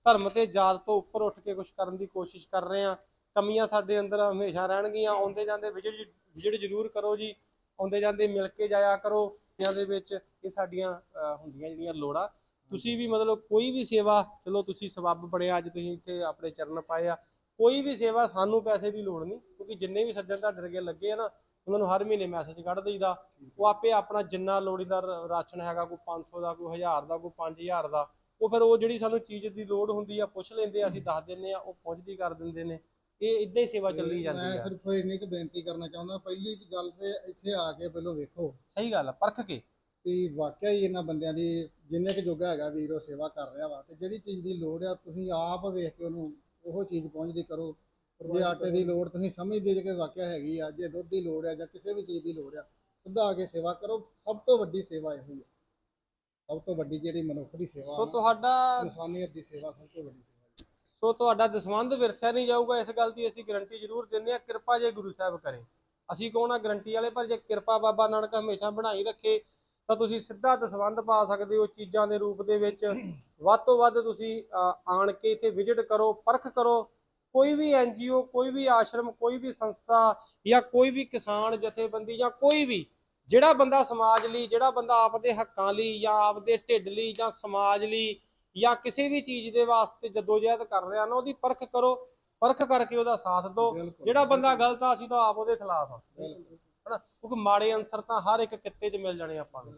ਧਰਮ ਤੇ ਜਾਤ ਤੋਂ ਉੱਪਰ ਉੱਠ ਕੇ ਕੁਝ ਕਰਨ ਦੀ ਕੋਸ਼ਿਸ਼ ਕਰ ਰਹੇ ਆ ਕਮੀਆਂ ਸਾਡੇ ਅੰਦਰ ਹਮੇਸ਼ਾ ਰਹਿਣਗੀਆਂ। ਆਉਂਦੇ ਜਾਂਦੇ ਵਿਜਿਟ ਜ਼ਰੂਰ ਕਰੋ ਜੀ। ਆਉਂਦੇ ਜਾਂਦੇ ਮਿਲ ਕੇ ਜਾਇਆ ਕਰੋ। ਇਹਨਾਂ ਦੇ ਵਿੱਚ ਇਹ ਸਾਡੀਆਂ ਹੁੰਦੀਆਂ ਜਿਹੜੀਆਂ ਲੋੜਾਂ। ਤੁਸੀਂ ਵੀ ਮਤਲਬ ਕੋਈ ਵੀ ਸੇਵਾ, ਚਲੋ ਤੁਸੀਂ ਸਬੱਬ ਬੜੇ ਅੱਜ ਤੁਸੀਂ ਇੱਥੇ ਆਪਣੇ ਚਰਨ ਪਾਏ ਆ। ਕੋਈ ਵੀ ਸੇਵਾ ਸਾਨੂੰ ਪੈਸੇ ਦੀ ਲੋੜ ਨਹੀਂ, ਕਿਉਂਕਿ ਜਿੰਨੇ ਵੀ ਸੱਜਣ ਤੁਹਾਡੇ ਅੱਗੇ ਲੱਗੇ ਆ ਨਾ ਉਹਨਾਂ ਨੂੰ ਹਰ ਮਹੀਨੇ ਮੈਸੇਜ ਕੱਢ ਦਈਦਾ। ਉਹ ਆਪੇ ਆਪਣਾ ਜਿੰਨਾ ਲੋੜੀਂਦਾ ਰਾਸ਼ਨ ਹੈਗਾ ਕੋਈ 500 ਦਾ ਕੋਈ 1000 ਦਾ ਕੋਈ 5000 ਦਾ ਉਹ ਫਿਰ ਉਹ ਜਿਹੜੀ ਸਾਨੂੰ ਚੀਜ਼ ਦੀ ਲੋੜ ਹੁੰਦੀ ਆ ਪੁੱਛ ਲੈਂਦੇ ਆ ਅਸੀਂ ਦੱਸ ਦਿੰਨੇ ਆ ਉਹ ਪਹੁੰਚਦੀ ਕਰ ਦਿੰਦੇ ਨੇ। ਇਹ ਇਦਾਂ ਹੀ ਸੇਵਾ ਚੱਲੀ ਜਾਂਦੀ ਮੈਂ ਆ ਸਿਰਫ ਇੰਨੀ ਕੁ ਬੇਨਤੀ ਕਰਨਾ ਚਾਹੁੰਦਾ ਪਹਿਲੀ ਗੱਲ ਤੇ ਇੱਥੇ ਆ ਕੇ ਪਹਿਲਾਂ ਵੇਖੋ। ਸਹੀ ਗੱਲ ਆ ਪਰਖ ਕੇ। ਕਿ ਵਾਕਿਆ ਹੀ ਇਹਨਾਂ ਬੰਦਿਆਂ ਦੀ ਜਿੰਨੇ ਕੁ ਜੋਗਾ ਹੈਗਾ ਵੀਰ ਉਹ ਸੇਵਾ ਕਰ ਰਿਹਾ ਵਾ ਤੇ ਜਿਹੜੀ ਚੀਜ਼ ਦੀ ਲੋੜ ਆ ਤੁਸੀਂ ਆਪ ਵੇਖ ਕੇ ਉਹਨੂੰ ਉਹ ਚੀਜ਼ ਪਹੁੰਚਦੀ ਕਰੋ। ਜੇ ਆਟੇ ਦੀ ਲੋੜ ਤੁਸੀਂ ਸਮਝਦੇ ਜੇ ਕਿ ਵਾਕਿਆ ਹੈਗੀ ਆ ਜੇ ਦੁੱਧ ਦੀ ਲੋੜ ਆ ਜਾਂ ਕਿਸੇ ਵੀ ਚੀਜ਼ ਦੀ ਲੋੜ ਆ ਸਿੱਧਾ ਆ ਕੇ ਸੇਵਾ ਕਰੋ ਸਭ ਤੋਂ ਵੱਡੀ ਸੇਵਾ ਇਹੋ ਹੀ ਆ। ਸਭ ਤੋਂ ਵੱਡੀ ਜਿਹੜੀ ਮਨੁੱਖ ਦੀ ਸੇਵਾ ਸੋ ਤੁਹਾਡਾ ਇਨਸਾਨੀਅਤ ਦੀ ਸੇਵਾ ਸਭ ਤੋਂ ਵੱਡੀ ਸੇਵਾ ਸੋ ਤੁਹਾਡਾ ਦਸਵੰਧ ਵਿਰਥਿਆ ਨਹੀਂ ਜਾਊਗਾ ਇਸ ਗੱਲ ਦੀ ਅਸੀਂ ਗਰੰਟੀ ਜ਼ਰੂਰ ਦਿੰਦੇ ਆ ਕਿਰਪਾ ਜੇ ਗੁਰੂ ਸਾਹਿਬ ਕਰੇ। ਅਸੀਂ ਨਾ ਗਰੰਟੀ ਵਾਲੇ? ਪਰ ਜੇ ਕਿਰਪਾ ਬਾਬਾ ਨਾਨਕ ਹਮੇਸ਼ਾ ਬਣਾਈ ਰੱਖੇ ਤਾਂ ਤੁਸੀਂ ਸਿੱਧਾ ਦਸਵੰਧ ਪਾ ਸਕਦੇ ਹੋ ਚੀਜ਼ਾਂ ਦੇ ਰੂਪ ਦੇ ਵਿੱਚ। ਵੱਧ ਤੋਂ ਵੱਧ ਤੁਸੀਂ ਆਣ ਕੇ ਇੱਥੇ ਵਿਜ਼ਿਟ ਕਰੋ ਪਰਖ ਕਰੋ ਕੋਈ ਵੀ ਐਨਜੀਓ ਕੋਈ ਵੀ ਆਸ਼ਰਮ ਕੋਈ ਵੀ ਸੰਸਥਾ ਜਾਂ ਕੋਈ ਵੀ ਕਿਸਾਨ ਜਥੇਬੰਦੀ ਜਾਂ ਕੋਈ ਵੀ ਜਿਹੜਾ ਬੰਦਾ ਸਮਾਜ ਲਈ ਜਿਹੜਾ ਬੰਦਾ ਆਪਦੇ ਹੱਕਾਂ ਲਈ ਜਾਂ ਆਪਦੇ ਢਿੱਡ ਲਈ ਜਾਂ ਸਮਾਜ ਲਈ ਜਾਂ ਕਿਸੇ ਵੀ ਚੀਜ਼ ਦੇ ਵਾਸਤੇ ਜਦੋਜਹਿਦ ਕਰ ਰਿਹਾ ਨਾ ਉਹਦੀ ਪਰਖ ਕਰੋ ਪਰਖ ਕਰਕੇ ਉਹਦਾ ਸਾਥ ਦਿਓ। ਜਿਹੜਾ ਬੰਦਾ ਗਲਤ ਆ ਅਸੀਂ ਤਾਂ ਆਪ ਉਹਦੇ ਖਿਲਾਫ ਆ। ਹਨਾ? ਕਿਉਂਕਿ ਮਾੜੇ ਅਨਸਰ ਤਾਂ ਹਰ ਇੱਕ ਕਿੱਤੇ 'ਚ ਮਿਲ ਜਾਣੇ ਆਪਾਂ ਨੂੰ।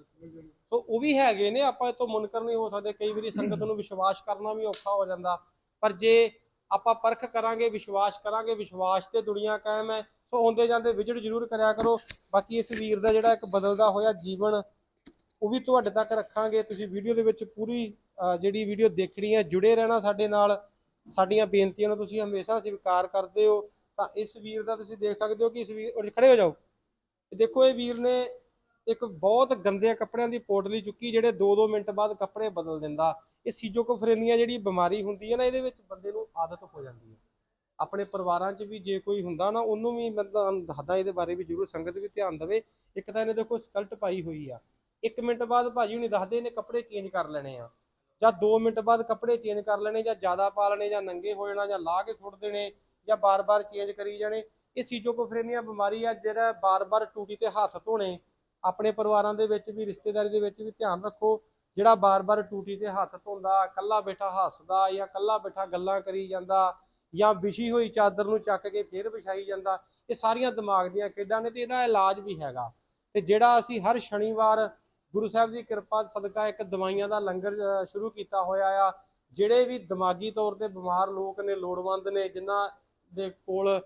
ਸੋ ਉਹ ਵੀ ਹੈਗੇ ਨੇ ਆਪਾਂ ਇਹ ਤੋਂ ਮੁਨਕਰ ਨਹੀਂ ਹੋ ਸਕਦੇ। ਕਈ ਵਾਰੀ ਸੰਗਤ ਨੂੰ ਵਿਸ਼ਵਾਸ ਕਰਨਾ ਵੀ ਔਖਾ ਹੋ ਜਾਂਦਾ। ਪਰ ਜੇ ਆਪਾਂ ਪਰਖ ਕਰਾਂਗੇ ਵਿਸ਼ਵਾਸ ਕਰਾਂਗੇ ਵਿਸ਼ਵਾਸ ਤੇ ਦੁਨੀਆ ਕਾਇਮ ਹੈ। ਸੋ ਆਉਂਦੇ ਜਾਂਦੇ ਵਿਜਿਟ ਜ਼ਰੂਰ ਕਰਿਆ ਕਰੋ। ਬਾਕੀ ਇਸ ਵੀਰ ਦਾ ਜਿਹੜਾ ਇੱਕ ਬਦਲਦਾ ਹੋਇਆ ਜੀਵਨ ਉਹ ਵੀ ਤੁਹਾਡੇ ਤੱਕ ਰੱਖਾਂਗੇ। ਤੁਸੀਂ ਵੀਡੀਓ ਦੇ ਵਿੱਚ ਪੂਰੀ ਅਹ, ਜਿਹੜੀ ਵੀਡੀਓ ਦੇਖਣੀ ਹੈ ਜੁੜੇ ਰਹਿਣਾ ਸਾਡੇ ਨਾਲ। ਸਾਡੀਆਂ ਬੇਨਤੀਆਂ ਨੂੰ ਤੁਸੀਂ ਹਮੇਸ਼ਾ ਸਵੀਕਾਰ ਕਰਦੇ ਹੋ। ਤਾਂ ਇਸ ਵੀਰ ਦਾ ਤੁਸੀਂ ਦੇਖ ਸਕਦੇ ਹੋ ਕਿ ਇਸ ਵੀਰ ਉਰੇ ਖੜੇ ਹੋ ਜਾਓ। ਦੇਖੋ ਇਹ ਵੀਰ ਨੇ ਇੱਕ ਬਹੁਤ ਗੰਦੇ ਕੱਪੜਿਆਂ ਦੀ ਪੋਟਲੀ ਚੁੱਕੀ ਜਿਹੜੇ 2-2 ਮਿੰਟ ਬਾਅਦ ਕੱਪੜੇ ਬਦਲ ਦਿੰਦਾ। ਇਹ ਸੀਜੋਕੋਫਰੇਨੀਆ ਜਿਹੜੀ ਬਿਮਾਰੀ ਹੁੰਦੀ ਹੈ ਨਾ, ਇਹਦੇ ਵਿੱਚ ਬੰਦੇ ਨੂੰ ਆਦਤ ਹੋ ਜਾਂਦੀ ਹੈ। ਆਪਣੇ ਪਰਿਵਾਰਾਂ 'ਚ ਵੀ ਜੇ ਕੋਈ ਹੁੰਦਾ ਨਾ, ਉਹਨੂੰ ਵੀ ਮੈਂ ਤੁਹਾਨੂੰ ਦੱਸਦਾ, ਇਹਦੇ ਬਾਰੇ ਵੀ ਜ਼ਰੂਰ ਸੰਗਤ ਵੀ ਧਿਆਨ ਦੇਵੇ। ਇੱਕ ਤਾਂ ਇਹਨੇ ਦੇਖੋ ਸਕਲਟ ਪਾਈ ਹੋਈ ਆ। ਇੱਕ ਮਿੰਟ ਬਾਅਦ ਭਾਜੀ ਹੁਣੀ ਦੱਸਦੇ ਇਹਨੇ ਕੱਪੜੇ ਚੇਂਜ ਕਰ ਲੈਣੇ ਆ। ਜਾਂ 2 ਮਿੰਟ ਬਾਅਦ ਕੱਪੜੇ ਚੇਂਜ ਕਰ ਲੈਣੇ, ਜਾਂ ਜ਼ਿਆਦਾ ਪਾ ਲੈਣੇ, ਜਾਂ ਨੰਗੇ ਹੋ ਜਾਣਾ, ਜਾਂ ਲਾ ਕੇ ਸੁੱਟ ਦੇਣੇ, ਜਾਂ ਬਾਰ-ਬਾਰ ਚੇਂਜ ਕਰੀ ਜਾਣੇ। ਇਹ ਸੀਜੋਕੋਫਰੇਨੀਆ ਬਿਮਾਰੀ ਆ ਜਿਹੜਾ ਬਾਰ-ਬਾਰ ਟੂਟੀ ਤੇ ਹੱਥ ਧੋਣੇ। ਆਪਣੇ ਪਰਿਵਾਰਾਂ ਦੇ ਵਿੱਚ ਵੀ, ਰਿਸ਼ਤੇਦਾਰੀ ਦੇ ਵਿੱਚ ਵੀ ਧਿਆਨ ਰੱਖੋ। ਜਿਹੜਾ ਬਾਰ-ਬਾਰ ਟੂਟੀ ਤੇ ਹੱਥ ਧੋਂਦਾ ਕੱਲਾ ਬੈਠਾ ਹੱਸਦਾ ਜਾਂ ਕੱਲਾ ਬੈਠਾ ਗੱਲਾਂ ਕਰੀ ਜਾਂਦਾ ਜਾਂ ਵਿਛੀ ਹੋਈ ਚਾਦਰ ਨੂੰ ਚੱਕ ਕੇ ਫੇਰ ਵਿਛਾਈ ਜਾਂਦਾ, ਇਹ ਸਾਰੀਆਂ ਦਿਮਾਗ ਦੀਆਂ ਖੇਡਾਂ ਨੇ ਤੇ ਇਹਦਾ ਇਲਾਜ ਵੀ ਹੈਗਾ। ਤੇ ਜਿਹੜਾ ਅਸੀਂ ਹਰ ਸ਼ਨੀਵਾਰ ਗੁਰੂ ਸਾਹਿਬ ਦੀ ਕਿਰਪਾ, ਸਦਕਾ ਇੱਕ ਦਵਾਈਆਂ ਦਾ ਲੰਗਰ ਸ਼ੁਰੂ ਕੀਤਾ ਹੋਇਆ ਆ, ਜਿਹੜੇ ਵੀ ਦਿਮਾਗੀ ਤੌਰ ਤੇ ਬਿਮਾਰ ਲੋਕ ਨੇ, ਲੋੜਵੰਦ ਨੇ, ਜਿਨ੍ਹਾਂ ਦੇ ਕੋਲ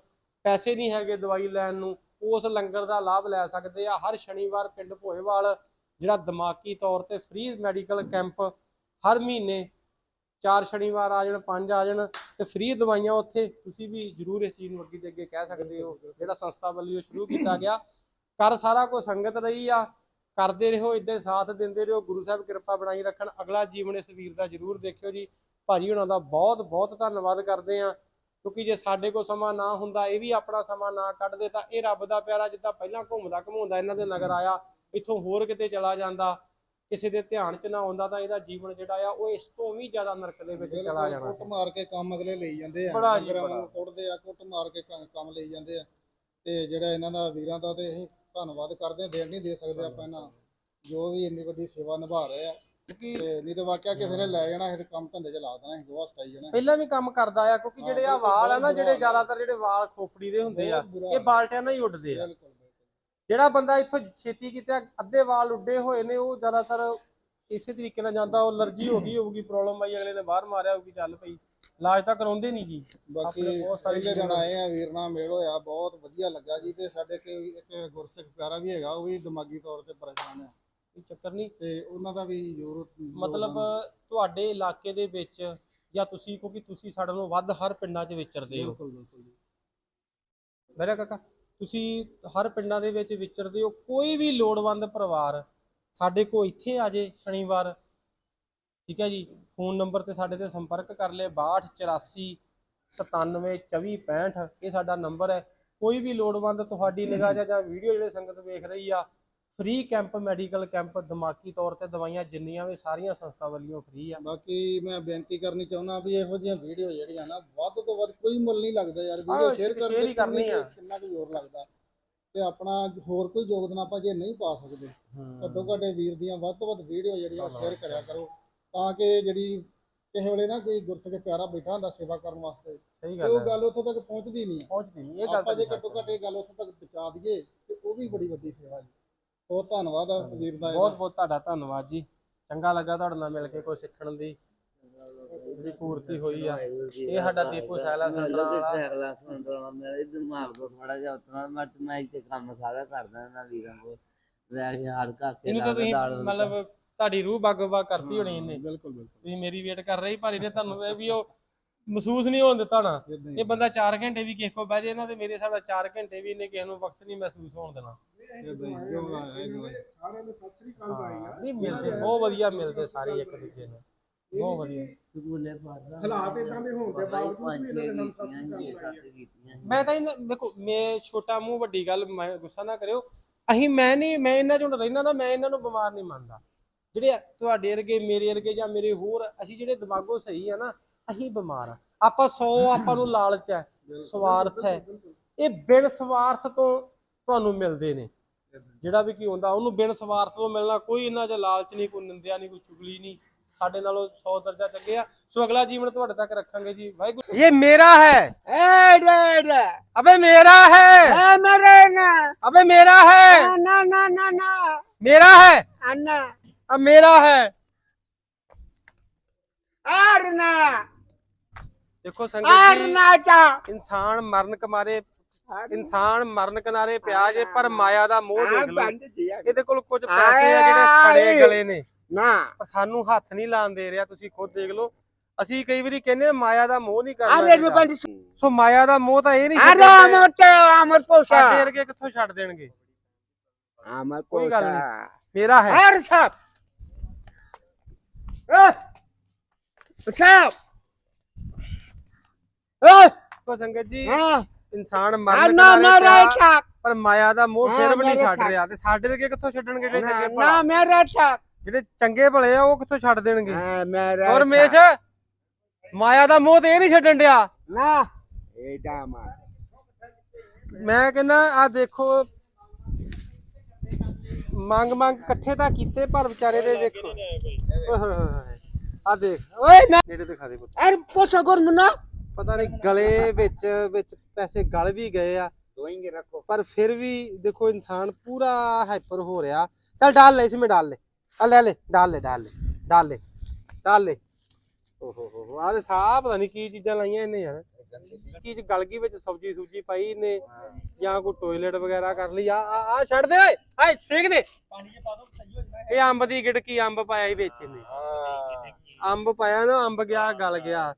ਪੈਸੇ ਨਹੀਂ ਹੈਗੇ ਦਵਾਈ ਲੈਣ ਨੂੰ ਉਸ ਲੰਗਰ ਦਾ ਲਾਭ ਲੈ ਸਕਦੇ ਆ। ਹਰ ਸ਼ਨੀਵਾਰ ਪਿੰਡ ਭੋਏਵਾਲ, ਜਿਹੜਾ ਦਿਮਾਗੀ ਤੌਰ ਤੇ ਫ੍ਰੀ ਮੈਡੀਕਲ ਕੈਂਪ ਹਰ ਮਹੀਨੇ ਚਾਰ ਸ਼ਨੀਵਾਰ ਆ ਜਾਣ, ਪੰਜ ਆ ਜਾਣ ਤੇ ਫ੍ਰੀ ਦਵਾਈਆਂ ਉੱਥੇ, ਤੁਸੀਂ ਵੀ ਜਰੂਰ ਇਸ ਚੀਜ਼ ਨੂੰ ਅੱਗੇ ਦੇ ਅੱਗੇ ਕਹਿ ਸਕਦੇ ਹੋ। ਜਿਹੜਾ ਸੰਸਥਾ ਵੱਲੋਂ ਸ਼ੁਰੂ ਕੀਤਾ ਗਿਆ। ਕਰ ਸਾਰਾ ਕੁਝ ਸੰਗਤ ਰਹੀ ਆ। ਕਰਦੇ ਰਹੋ, ਇਦਾਂ ਸਾਥ ਦਿੰਦੇ ਰਹੋ। ਗੁਰੂ ਸਾਹਿਬ ਕਿਰਪਾ ਬਣਾਈ ਰੱਖਣ। ਅਗਲਾ ਜੀਵਨ ਇਸ ਵੀਰ ਦਾ ਜਰੂਰ ਦੇਖਿਓ ਜੀ। ਭਾਜੀ, ਉਹਨਾਂ ਦਾ ਬਹੁਤ ਬਹੁਤ ਧੰਨਵਾਦ ਕਰਦੇ ਆ। ਕਿਉਂਕਿ ਜੇ ਸਾਡੇ ਕੋਲ ਸਮਾਂ ਨਾ ਹੁੰਦਾ ਇਹ ਵੀ ਆਪਣਾ ਸਮਾਂ ਨਾ ਕੱਢਦੇ ਤਾਂ ਇਹ ਰੱਬ ਦਾ ਪਿਆਰਾ ਜਿੱਦਾਂ ਪਹਿਲਾਂ ਘੁੰਮਦਾ ਘੁੰਮਾਉਂਦਾ ਇਹਨਾਂ ਦੇ ਨਗਰ ਆਇਆ ਇੱਥੋਂ ਹੋਰ ਕਿਤੇ ਚਲਾ ਜਾਂਦਾ ਕਿਸੇ ਦੇ ਧਿਆਨ 'ਚ ਨਾ ਆਉਂਦਾ ਤਾਂ ਇਹਦਾ ਜੀਵਨ ਜਿਹੜਾ ਆ ਉਹ ਇਸ ਤੋਂ ਵੀ ਜ਼ਿਆਦਾ ਨਰਕ ਦੇ ਵਿੱਚ ਚਲਾ ਜਾਣਾ ਕੁੱਟ ਮਾਰ ਕੇ ਕੰਮ ਅਗਲੇ ਲਈ ਜਾਂਦੇ ਆ ਬੜਾ ਜੀ, ਕੁੱਟਦੇ ਆ ਕੁੱਟ ਮਾਰ ਕੇ ਕੰਮ ਲਈ ਜਾਂਦੇ ਆ। ਤੇ ਜਿਹੜਾ ਇਹਨਾਂ ਦਾ ਵੀਰਾਂ ਦਾ ਤੇ ਅਸੀਂ ਧੰਨਵਾਦ ਕਰਦੇ ਆ ਦੇਣ ਨਹੀਂ ਦੇ ਸਕਦੇ ਆਪਾਂ ਇਹਨਾਂ ਜੋ ਵੀ ਇੰਨੀ ਵੱਡੀ ਸੇਵਾ ਨਿਭਾ ਰਹੇ ਆ ਕਿਉਂਕਿ ਤੇ ਨਹੀਂ ਤਾਂ ਵਾਕਿਆ ਕਿਸੇ ਨੇ ਲੈ ਜਾਣਾ ਇਹ ਕੰਮ ਧੰਦੇ ਚ ਲਾ ਦੇਣਾ ਸੀ ਗੋਹਾ ਸਟਾਈ ਜਾਣਾ। ਪਹਿਲਾਂ ਵੀ ਕੰਮ ਕਰਦਾ ਆ ਕਿਉਂਕਿ ਹਾਂ, ਜਿਹੜੇ ਆ ਵਾਲ ਆ ਨਾ ਜਿਹੜੇ। ਜ਼ਿਆਦਾਤਰ ਜਿਹੜੇ ਵਾਲ ਖੋਪੜੀ ਦੇ ਹੁੰਦੇ ਆ ਇਹ। ਬਾਲਟਿਆਂ ਨਾਲ ਹੀ ਉੱਡਦੇ ਆ। ਬਿਲਕੁਲ ਜਿਹੜਾ ਬੰਦਾ ਇੱਥੋਂ ਛੇਤੀ ਕੀਤਾ ਅੱਧੇ ਵਾਲ ਉੱਡੇ ਹੋਏ ਨੇ ਉਹ ਜ਼ਿਆਦਾਤਰ ਇਸੇ ਤਰੀਕੇ ਨਾਲ ਜਾਂਦਾ ਉਹ ਅਲਰਜੀ ਹੋ ਗਈ ਹੋਊਗੀ ਪ੍ਰੋਬਲਮ ਆਈ ਅਗਲੇ ਨੇ ਬਾਹਰ ਮਾਰਿਆ ਹੋਊਗੀ ਚੱਲ ਪਈ। ਇਲਾਜ ਤਾਂ ਕਰਾਉਂਦੇ ਨਹੀਂ ਜੀ। ਬਾਕੀ ਬਹੁਤ ਸਾਰੇ ਦਿਨ ਆਏ ਆ ਵੀਰ ਨਾਲ ਮੇਲ ਹੋਇਆ ਬਹੁਤ ਵਧੀਆ ਲੱਗਾ ਜੀ ਤੇ ਸਾਡੇ ਕੇ ਇੱਕ ਗੁਰਸਿੱਖ ਪਿਆਰਾ ਵੀ ਹੈਗਾ ਉਹ ਵੀ ਦਿਮਾਗੀ ਤੌਰ ਤੇ ਪਰੇਸ਼ਾਨ ਆ। ਕੋਈ ਚੱਕਰ ਨਹੀਂ। ਤੇ ਉਹਨਾਂ ਦਾ ਵੀ ਜ਼ਰੂਰ ਮਤਲਬ ਤੁਹਾਡੇ ਇਲਾਕੇ ਦੇ ਵਿੱਚ ਜਾਂ ਤੁਸੀਂ ਕਿਉਂਕਿ ਤੁਸੀਂ ਸਾਡੇ ਨਾਲੋਂ ਵੱਧ ਹਰ ਪਿੰਡਾਂ 'ਚ ਵਿਚਰਦੇ ਹੋ। ਬਿਲਕੁਲ ਬਿਲਕੁਲ ਮੇਰਾ ਕਾਕਾ ਤੁਸੀਂ ਹਰ ਪਿੰਡਾਂ ਦੇ ਵਿੱਚ ਵਿਚਰਦੇ ਹੋ। ਕੋਈ ਵੀ ਲੋੜਵੰਦ ਪਰਿਵਾਰ ਸਾਡੇ ਕੋਲ ਇੱਥੇ ਆ ਜੇ ਸ਼ਨੀਵਾਰ ਠੀਕ ਹੈ ਜੀ ਫੋਨ ਨੰਬਰ ਤੇ ਸਾਡੇ ਤੇ ਸੰਪਰਕ ਕਰ ਲਿਓ 6284 97 24 65 ਇਹ ਸਾਡਾ ਨੰਬਰ ਹੈ। ਕੋਈ ਵੀ ਲੋੜਵੰਦ ਤੁਹਾਡੀ ਨਿਗਾਹ ਜਾਂ ਵੀਡੀਓ ਜਿਹੜੇ ਸੰਗਤ ਵੇਖ ਰਹੀ ਆ ਫ੍ਰੀ ਕੈਂਪ ਮੈਡੀਕਲ ਕੈਂਪ ਦਿਮਾਗੀ ਤੌਰ ਤੇ ਦਵਾਈਆਂ ਜਿੰਨੀਆਂ ਵੀ ਸਾਰੀਆਂ ਸੰਸਥਾ ਵੱਲੋਂ ਫ੍ਰੀ ਆ। ਬਾਕੀ ਮੈਂ ਬੇਨਤੀ ਕਰਨੀ ਚਾਹੁੰਦਾ ਵੀ ਇਹੋ ਜਿਹੀਆਂ ਵੀਡੀਓ ਜਿਹੜੀਆਂ ਨਾ ਵੱਧ ਤੋਂ ਵੱਧ ਕੋਈ ਮੁੱਲ ਨਹੀਂ ਲੱਗਦਾ ਯਾਰ ਵੀਡੀਓ ਸ਼ੇਅਰ ਹੀ ਕਰਨੀ ਆ। ਕਿੰਨਾ ਕੁ ਜ਼ੋਰ ਲੱਗਦਾ। ਤੇ ਆਪਣਾ ਹੋਰ ਕੋਈ ਯੋਗਦਾਨ ਆਪਾਂ ਜੇ ਨਹੀਂ ਪਾ ਸਕਦੇ ਘੱਟੋ ਘੱਟ ਵੀਰ ਦੀਆਂ ਵੱਧ ਤੋਂ ਵੱਧ ਵੀਡੀਓ ਜਿਹੜੀਆਂ ਸ਼ੇਅਰ ਕਰਿਆ ਕਰੋ ਤਾਂ ਕਿ ਜਿਹੜੀ ਕਿਸੇ ਵੇਲੇ ਨਾ ਕੋਈ ਗੁਰਸਿੱਖ ਪਿਆਰਾ ਬੈਠਾ ਹੁੰਦਾ ਸੇਵਾ ਕਰਨ ਵਾਸਤੇ ਸਹੀ ਗੱਲ ਉਹ ਹੈ ਗੱਲ ਉੱਥੋਂ ਤੱਕ ਪਹੁੰਚਦੀ ਨਹੀਂ। ਹੈ ਪਹੁੰਚਦੀ ਨਹੀਂ ਇਹ ਗੱਲ ਆਪਾਂ ਜੇ ਘੱਟੋ ਘੱਟ ਇਹ ਗੱਲ ਉੱਥੋਂ ਤੱਕ ਪਹੁੰਚਾ ਦਈਏ ਤੇ ਉਹ ਵੀ ਬੜੀ ਵੱਡੀ ਸੇਵਾ ਜੀ। ਬਹੁਤ ਧੰਨਵਾਦ ਆ ਵੀਰ ਦਾ ਬਹੁਤ ਬਹੁਤ ਤੁਹਾਡਾ ਧੰਨਵਾਦ ਜੀ। ਚੰਗਾ ਲੱਗਾ ਤੁਹਾਡੇ ਨਾਲ ਮਿਲ ਕੇ ਕੋਈ ਸਿੱਖਣ ਦੀ ਜਿਹੜੀ ਪੂਰਤੀ ਹੋਈ ਆ। ਇਹ ਸਾਡਾ ਦੀਪੂ ਸੈਲਾ ਸੈਂਟਰ ਵਾਲਾ। ਸੈਲਾ ਸੰਤਰਾ ਵਾਲਾ। ਮੇਰੇ ਦਿਮਾਗ ਤੋਂ ਥੋੜਾ ਜਿਹਾ ਉਤਨਾ ਮੈਂ ਮੈਂ ਇੱਥੇ ਕੰਮ ਸਾਰਾ ਕਰਦਾ ਨਾ ਵੀਰਾਂ ਕੋਲ। ਲੈ ਕੇ ਹਰ ਘਰ ਕੇ ਇਹਨੂੰ ਤਾਂ ਤੁਸੀਂ ਮਤਲਬ ਤੁਹਾਡੀ ਰੂਹ ਬਾਗੋ ਬਾਗ ਕਰਤੀ ਹੋਣੀ ਇਹਨੇ। ਬਿਲਕੁਲ ਬਿਲਕੁਲ। ਤੁਸੀਂ ਮੇਰੀ ਵੇਟ ਕਰ ਰਹੀ ਪਰ ਇਹਨੇ ਤੁਹਾਨੂੰ ਇਹ ਵੀ ਉਹ ਮਹਿਸੂਸ ਨਹੀਂ ਹੋਣ ਦਿੱਤਾ ਨਾ। ਇਹ ਬੰਦਾ 4 ਘੰਟੇ ਵੀ ਕਿਸੇ ਕੋਲ ਬਹਿ ਜੇ ਇਹਨਾਂ ਦੇ ਮੇਰੇ ਹਿਸਾਬ ਨਾਲ 4 ਘੰਟੇ ਵੀ ਇਹਨੇ ਕਿਸੇ ਨੂੰ ਵਕਤ ਨਹੀਂ ਮਹਿਸੂਸ ਹੋਣ ਦੇਣਾ। ਏਦਾਂ ਹੀ ਜੋ ਆਇਆ ਜੋ ਆਇਆ। ਸਾਰਿਆਂ ਨੂੰ ਸਤਿ ਸ੍ਰੀ ਅਕਾਲ ਭਾਈ ਹਾਂ, ਨਹੀਂ ਮਿਲਦੇ ਬਹੁਤ ਵਧੀਆ ਮਿਲਦੇ ਸਾਰੇ ਇੱਕ ਦੂਜੇ ਨੂੰ। ਬਹੁਤ ਵਧੀਆ। ਸਕੂਲੇ ਪੜਦਾ ਹਾਲਾਤ ਏਦਾਂ ਦੇ ਹੋਣ ਦੇ ਬਾਵਜੂਦ ਪੰਜ ਵੀ ਇਹਨਾਂ ਨੇ ਛੇ ਸਾਨੂੰ ਸਤਿ ਕੀਤੀਆਂ ਸ੍ਰੀ ਜੀ ਅਕਾਲ ਸੱਤ ਕੀਤੀਆਂ ਮੈਂ ਤਾਂ ਇਹਨਾਂ ਦੇਖੋ ਮੈਂ ਛੋਟਾ ਮੂੰਹ ਵੱਡੀ ਗੱਲ ਮੈਂ ਗੁੱਸਾ ਨਾ ਕਰਿਓ। ਅਸੀਂ ਮੈਂ ਨਹੀਂ ਮੈਂ ਇਹਨਾਂ ਚੋਂ ਰਹਿਣਾ ਨਾ ਮੈਂ ਇਹਨਾਂ ਨੂੰ ਬਿਮਾਰ ਨਹੀਂ ਮੰਨਦਾ। ਜਿਹੜੇ ਤੁਹਾਡੇ ਵਰਗੇ ਮੇਰੇ ਵਰਗੇ ਜਾਂ ਮੇਰੇ ਹੋਰ ਅਸੀਂ ਜਿਹੜੇ ਦਿਮਾਗੋਂ ਸਹੀ ਆ ਨਾ ਅਸੀਂ ਬਿਮਾਰ ਆ। ਆਪਾਂ 100 ਆਪਾਂ ਨੂੰ ਲਾਲਚ ਹੈ ਸਵਾਰਥ ਹੈ। ਇਹ ਬਿਨ ਸਵਾਰਥ ਤੋਂ ਤੁਹਾਨੂੰ ਮਿਲਦੇ ਨੇ। ਜਿਹੜਾ ਵੀ ਕੀ ਹੁੰਦਾ ਉਹਨੂੰ ਬਿਨ ਸਵਾਰਥ ਤੋਂ ਮਿਲਣਾ ਕੋਈ ਇਹਨਾਂ 'ਚ ਲਾਲਚ ਨਹੀਂ ਕੋਈ ਨਿੰਦਿਆ ਨਹੀਂ ਕੋਈ ਚੁਗਲੀ ਨਹੀਂ ਸਾਡੇ ਨਾਲੋਂ 100 ਦਰਜਾ ਚੰਗੇ ਆ। ਸੋ ਅਗਲਾ ਜੀਵਨ ਤੁਹਾਡੇ ਤੱਕ ਰੱਖਾਂਗੇ ਜੀ। ਵਾਹਿਗੁਰੂ ਇਹ ਮੇਰਾ ਹੈ। ਐ ਡੈਡ ਅਬੇ ਮੇਰਾ ਹੈ। ਐ ਮੇਰੇ ਨਾ ਅਬੇ ਮੇਰਾ ਹੈ। ਨਾ ਨਾ ਨਾ ਨਾ। ਮੇਰਾ ਹੈ। ਅੰਨਾ। ਅਬ ਮੇਰਾ ਹੈ। ਆੜਨਾ। ਦੇਖੋ ਸੰਗਤ ਜੀ ਇਨਸਾਨ ਮਰਨ ਕਮਾਰੇ ਇਨਸਾਨ ਮਰਨ ਕਿਨਾਰੇ ਪਿਆ ਜੇ ਪਰ ਮਾਇਆ ਦਾ ਮੋਹ ਦੇਖ ਲਓ। ਇਹਦੇ ਕੋਲ ਕੁਝ ਪੈਸੇ ਆ ਜਿਹੜੇ ਸੜੇ ਗਲੇ ਨੇ। ਨਾ। ਪਰ ਸਾਨੂੰ ਹੱਥ ਨਹੀਂ ਲਾਣ ਦੇ ਰਿਹਾ ਤੁਸੀਂ ਖੁਦ ਦੇਖ ਲਓ। ਅਸੀਂ ਕਈ ਵਾਰੀ ਕਹਿੰਦੇ ਮਾਇਆ ਦਾ ਮੋਹ ਨਹੀਂ ਕਰਨਾ ਸੋ ਮਾਇਆ ਦਾ ਮੋਹ ਤਾਂ ਇਹ ਨਹੀਂ ਅਰੇ ਮੋਟੇ ਅਮਰ ਕੋਸ਼ਾ ਸਾਡੇ ਵਰਗੇ ਕਿੱਥੋਂ ਛੱਡ ਦੇਣਗੇ? ਅਮਰ ਕੋਸ਼ਾ ਮੇਰਾ ਹੈ। ਹਰ ਸਾਹਿਬ ਅੱਛਾ ਓਏ ਕੋ ਸੰਗਤ ਜੀ ਹਾਂ। ਇਨਸਾਨ ਮਰਨ ਨਾ ਮੇਰਾ ਠਾਕ ਪਰ ਮਾਇਆ ਦਾ ਮੋਹ ਫਿਰ ਵੀ ਨਹੀਂ ਛੱਡ। ਰਿਹਾ ਤੇ ਸਾਡੇ ਵਰਗੇ ਕਿੱਥੋਂ ਛੱਡਣਗੇ ਜਿਹੜੇ ਨਾ ਚੰਗੇ ਨਾ ਭਲਾ? ਮੇਰਾ ਠਾਕ ਜਿਹੜੇ ਚੰਗੇ ਭਲੇ ਆ ਉਹ ਕਿੱਥੋਂ ਛੱਡ ਦੇਣਗੇ? ਹਾਂ ਮੇਰਾ ਔਰ ਮੇਸ਼ ਮਾਇਆ ਦਾ ਮੋਹ ਤੇ ਇਹ ਨਹੀਂ ਛੱਡਣ ਡਿਆ। ਨਾ ਇਹਦਾ ਮਾ ਮੈਂ ਕਹਿੰਦਾ ਆ ਦੇਖੋ ਮੰਗ ਮੰਗ ਇਕੱਠੇ ਤਾਂ ਕੀਤੇ ਪਰ ਵਿਚਾਰੇ ਦੇ ਦੇਖੋ। ਆ ਦੇਖ ਓਏ ਨਾ ਨੇੜੇ ਦਿਖਾ ਦੇ ਪੁੱਤ ਅਰੇ ਪੋਸਾ ਗੁਰ ਮਨਾ ਪਤਾ ਨਹੀਂ ਗਲੇ ਵਿੱਚ ਵਿੱਚ ਪੈਸੇ ਗਲ ਵੀ ਗਏ ਆ। ਦੋਏਂਗੇ ਰੱਖੋ। ਪਰ ਫਿਰ ਵੀ ਦੇਖੋ ਇਨਸਾਨ ਪੂਰਾ ਹਾਈਪਰ ਹੋ ਰਿਹਾ। ਚਲ ਡਾਲ ਲੈ ਇਸ ਵਿੱਚ ਡਾਲ ਲੈ। ਆ ਲੈ ਲੈ ਡਾਲ ਲੈ ਡਾਲ ਲੈ ਡਾਲ ਲੈ ਡਾਲ ਲੈ। ਓਹੋ ਹੋ ਹੋ ਸਾਹ ਪਤਾ ਨਹੀਂ ਕੀ ਚੀਜ਼ਾਂ ਲਾਈਆਂ ਇਹਨੇ ਯਾਰ। ਚੀਜ਼ ਗਲਗੀ ਵਿੱਚ ਸਬਜੀ ਸੂਜੀ ਪਾਈ ਇਹਨੇ ਜਾਂ ਕੋਈ ਟੋਇਲਟ ਵਗੈਰਾ ਕਰ ਲਈ। ਆ ਆ ਛੱਡ ਦੇ ਓਏ। ਹਾਏ ਫੇਕ ਦੇ। ਪਾਣੀ ਚ ਪਾ ਦੋ ਸਹੀ ਹੋ ਜਾਣਾ ਇਹ। ਅੰਬ ਦੀ ਗਿੜਕੀ ਅੰਬ ਪਾਇਆ ਹੀ ਵਿੱਚ ਇਹਨੇ। ਅੰਬ ਪਾਇਆ ਨਾ ਅੰਬ ਗਿਆ ਗਲ ਗਿਆ।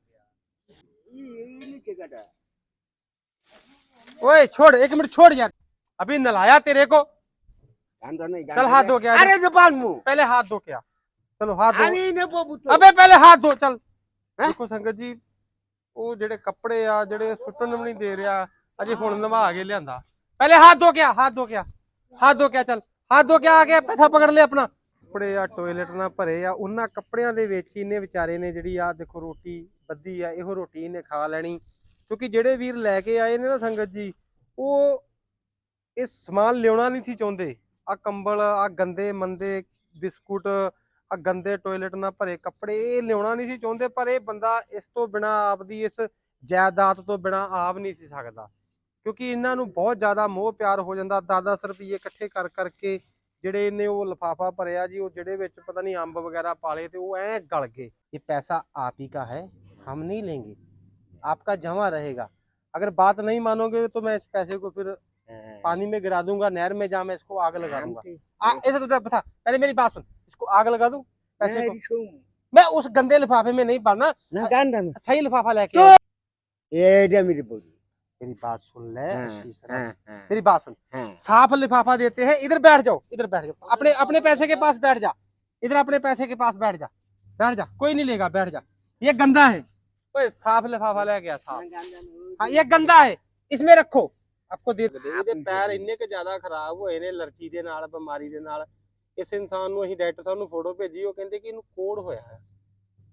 ओए छोड़ एक मिनट छोड़ यार अभी नलाया तेरे को जानता नहीं चल हाथ धो के आ जा। अरे जुबान मुंह पहले हाथ धो के आ चलो हाथ धो अरे ने बबू तो अबे पहले हाथ धो चल ਹੈਂ? ਦੇਖੋ ਸੰਗਤ ਜੀ ਉਹ ਜਿਹੜੇ ਕੱਪੜੇ ਆ ਜਿਹੜੇ ਸੁੱਟਣ ਵੀ ਨਹੀਂ ਦੇ ਰਿਹਾ ਅਜੇ ਹੁਣ ਨਵਾ ਕੇ ਲਿਆਂਦਾ ਪਹਿਲੇ ਹੱਥ ਧੋ ਕੇ ਆ ਹੱਥ ਧੋ ਕੇ ਆ ਹੱਥ ਧੋ ਕੇ ਆ ਚੱਲ ਹੱਥ ਧੋ ਕੇ ਆ ਕੇ ਪੈਸਾ ਪਕੜ ਲੈ ਆਪਣਾ ਕੱਪੜੇ ਆ ਟੋਇਲਟ ਨਾਲ ਭਰੇ ਆ, ਉਹਨਾਂ ਕੱਪੜਿਆਂ ਦੇ ਵਿੱਚ ਇਹਨੇ ਵਿਚਾਰੇ ਨੇ ਜਿਹੜੀ ਆ ਦੇਖੋ ਰੋਟੀ ਬੱਧੀ ਆ, ਇਹੋ ਰੋਟੀ ਇਹਨੇ ਖਾ ਲੈਣੀ। ਕਿਉਂਕਿ ਜਿਹੜੇ ਵੀਰ ਲੈ ਕੇ ਆਏ ਨੇ ਨਾ ਸੰਗਤ ਜੀ, ਉਹ ਇਹ ਸਮਾਨ ਲਿਆਉਣਾ ਨਹੀਂ ਸੀ ਚਾਹੁੰਦੇ। ਆ ਕੰਬਲ ਆ ਗੰਦੇ ਮੰਦੇ ਬਿਸਕੁਟ ਆ ਗੰਦੇ ਟੋਇਲਟ ਨਾਲ ਭਰੇ ਕੱਪੜੇ ਇਹ ਲਿਆਉਣਾ ਨਹੀਂ ਸੀ ਚਾਹੁੰਦੇ, ਪਰ ਇਹ ਬੰਦਾ ਇਸ ਤੋਂ ਬਿਨਾ ਆਪਦੀ ਇਸ ਜਾਇਦਾਦ ਤੋਂ ਬਿਨਾ ਆਪ ਨਹੀਂ ਸੀ ਸਕਦਾ। ਕਿਉਂਕਿ ਇਹਨਾਂ ਨੂੰ ਬਹੁਤ ਜ਼ਿਆਦਾ ਮੋਹ ਪਿਆਰ ਹੋ ਜਾਂਦਾ 10-10 ਰੁਪਏ ਇਕੱਠੇ ਕਰ ਕਰਕੇ ਜਿਹੜੇ ਇਹਨੇ ਉਹ ਲਫਾਫਾ ਭਰਿਆ ਜੀ ਉਹ ਜਿਹੜੇ ਵਿੱਚ ਪਤਾ ਨਹੀਂ ਅੰਬ ਵਗੈਰਾ ਪਾਲੇ ਤੇ ਉਹ ਐ ਗਲ ਗਏ ਇਹ ਪੈਸਾ ਆਪ ही का है हम नहीं लेंगे आपका जमा रहेगा अगर बात नहीं मानोगे तो मैं इस पैसे को फिर पानी में गिरा दूंगा नहर में जहाँ मैं इसको आग लगा दूंगा आ, इधर उधर बता पहले मेरी बात सुन इसको आग लगा दूं पैसे को मैं उस गंदे लिफाफे में नहीं भरना ना जानता ना सही लिफाफा लेके तो- आओ। ये दे मेरी बोली मेरी बात सुन ले हाँ, आशीष राम। हाँ, हाँ, मेरी बात सुन हाँ। साफ लिफाफा देते हैं इधर बैठ जाओ इधर बैठ जाओ अपने अपने पैसे के पास बैठ जा इधर अपने पैसे के पास बैठ जा बैठ जा कोई नहीं लेगा बैठ जा ये गंदा है ओए साफ लिफाफा ले गया साफ हाँ ये गंदा है इसमें रखो आपको ਦੇ ਦੇ ਇਹਦੇ ਪੈਰ ਇੰਨੇ ਕਿ ਜ਼ਿਆਦਾ ਖਰਾਬ ਹੋਏ ਨੇ ਅਲਰਜੀ ਦੇ ਨਾਲ ਬਿਮਾਰੀ ਦੇ ਨਾਲ ਇਸ ਇਨਸਾਨ ਨੂੰ ਅਸੀਂ ਡਾਕਟਰ ਸਾਹਿਬ ਨੂੰ ਫੋਟੋ ਭੇਜੀ ਉਹ ਕਹਿੰਦੇ ਕਿ ਇਹਨੂੰ ਕੋੜ ਹੋਇਆ ਹੈ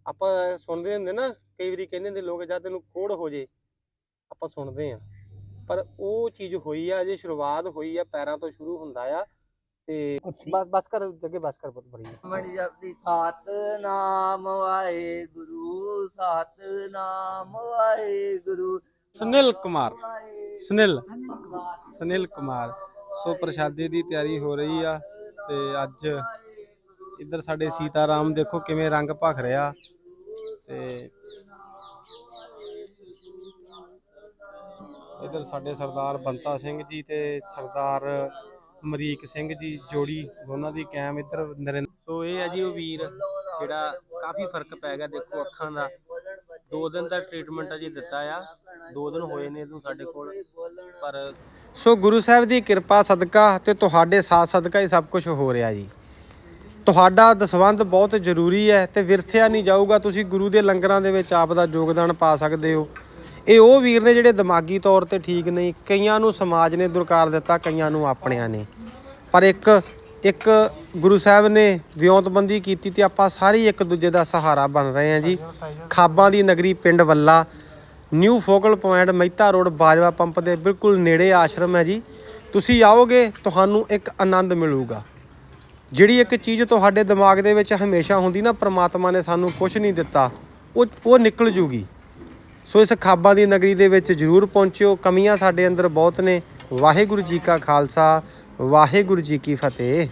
ਆਪਾਂ ਸੁਣਦੇ ਹੁੰਦੇ ਨਾ ਕਈ ਵਾਰੀ ਕਹਿੰਦੇ ਹੁੰਦੇ ਲੋਕ ਜਦ ਤੈਨੂੰ ਕੋੜ ਹੋ ਜੇ ਆਪਾਂ ਸੁਣਦੇ ਆ ਪਰ ਉਹ ਚੀਜ਼ ਹੋਈ ਆ ਅਜੇ ਸ਼ੁਰੂਆਤ ਹੋਈ ਆ ਪੈਰਾਂ ਤੋਂ ਸ਼ੁਰੂ ਹੁੰਦਾ ਆ ਤੇ ਬਸ ਬਸ ਕਰ ਅੱਗੇ ਬਸ ਕਰ ਬਹੁਤ ਬੜੀ। ਮਣ ਜਪਦੀ ਸਤ ਨਾਮ ਵਾਹਿਗੁਰੂ ਸਤ ਨਾਮ ਵਾਹਿਗੁਰੂ ਸੁਨੀਲ ਕੁਮਾਰ। ਸੁਨੀਲ। ਸੁਨੀਲ ਕੁਮਾਰ। ਸੋ ਪ੍ਰਸ਼ਾਦੇ ਦੀ ਤਿਆਰੀ ਹੋ ਰਹੀ ਆ ਤੇ ਅੱਜ ਇੱਧਰ ਸਾਡੇ ਸੀਤਾਰਾਮ ਦੇਖੋ ਕਿਵੇਂ ਰੰਗ ਭਖ ਰਿਹਾ। ਤੇ ਇੱਧਰ ਸਾਡੇ ਸਰਦਾਰ ਬੰਤਾ ਸਿੰਘ ਜੀ ਤੇ ਸਰਦਾਰ ਮਰੀਕ ਸਿੰਘ ਜੀ ਜੋੜੀ ਦੋਨਾਂ ਦੀ ਕੈਮ ਇੱਧਰ ਨਰਿੰਦਰ ਸੋ ਇਹ ਹੈ ਜੀ ਉਹ ਵੀਰ ਜਿਹੜਾ ਕਾਫੀ ਫ਼ਰਕ ਪੈ ਗਿਆ ਦੇਖੋ ਅੱਖਾਂ ਦਾ। ਦੋ ਦਿਨ ਦਾ ਟ੍ਰੀਟਮੈਂਟ ਅਜੇ ਦਿੱਤਾ ਆ ਦੋ ਦਿਨ ਹੋਏ ਨੇ ਇਹਨੂੰ ਸਾਡੇ ਕੋਲ ਪਰ ਸੋ ਗੁਰੂ ਸਾਹਿਬ ਦੀ ਕਿਰਪਾ ਸਦਕਾ ਤੇ ਤੁਹਾਡੇ ਸਾਥ ਸਦਕਾ ਹੀ ਸਭ ਕੁਝ ਹੋ ਰਿਹਾ ਜੀ। ਤੁਹਾਡਾ ਦਸਵੰਧ ਬਹੁਤ ਜ਼ਰੂਰੀ ਹੈ ਤੇ ਵਿਰਥਿਆ ਨਹੀਂ ਜਾਊਗਾ ਤੁਸੀਂ ਗੁਰੂ ਦੇ ਲੰਗਰਾਂ ਦੇ ਵਿੱਚ ਆਪ ਦਾ ਯੋਗਦਾਨ ਪਾ ਸਕਦੇ ਹੋ। ਇਹ ਉਹ ਵੀਰ ਨੇ ਜਿਹੜੇ ਦਿਮਾਗੀ ਤੌਰ ਤੇ ਠੀਕ ਨਹੀਂ, ਕਈਆਂ ਨੂੰ ਸਮਾਜ ਨੇ ਦੁਰਕਾਰ ਦਿੱਤਾ, ਕਈਆਂ ਨੂੰ ਆਪਣਿਆਂ ਨੇ। ਪਰ ਇੱਕ ਇੱਕ ਗੁਰੂ ਸਾਹਿਬ ਨੇ ਵਿਉਂਤਬੰਦੀ ਕੀਤੀ ਤੇ ਆਪਾਂ ਸਾਰੇ ਇੱਕ ਦੂਜੇ ਦਾ ਸਹਾਰਾ ਬਣ ਰਹੇ ਹਾਂ ਜੀ। ਖਾਬਾਂ ਦੀ ਨਗਰੀ ਪਿੰਡ Valla, new focal point, Mehta road, Bajwa pump ਦੇ ਬਿਲਕੁਲ ਨੇੜੇ ਆਸ਼ਰਮ ਹੈ ਜੀ। ਤੁਸੀਂ ਆਓਗੇ, ਤੁਹਾਨੂੰ ਇੱਕ ਆਨੰਦ ਮਿਲੂਗਾ। ਜਿਹੜੀ ਇੱਕ ਚੀਜ਼ ਤੁਹਾਡੇ ਦਿਮਾਗ ਦੇ ਵਿੱਚ ਹਮੇਸ਼ਾ ਹੁੰਦੀ ਨਾ, ਪ੍ਰਮਾਤਮਾ ਨੇ ਸਾਨੂੰ ਕੁਝ ਨਹੀਂ ਦਿੱਤਾ, ਉਹ ਉਹ ਨਿਕਲ ਜੂਗੀ। ਸੋ ਇਸ ਖਾਬਾਂ ਦੀ ਨਗਰੀ ਦੇ ਵਿੱਚ ਜਰੂਰ ਪਹੁੰਚਿਓ। ਕਮੀਆਂ ਸਾਡੇ ਅੰਦਰ ਬਹੁਤ ਨੇ। ਵਾਹਿਗੁਰੂ ਜੀ ਕਾ ਖਾਲਸਾ, ਵਾਹਿਗੁਰੂ ਜੀ ਕੀ ਫਤਿਹ।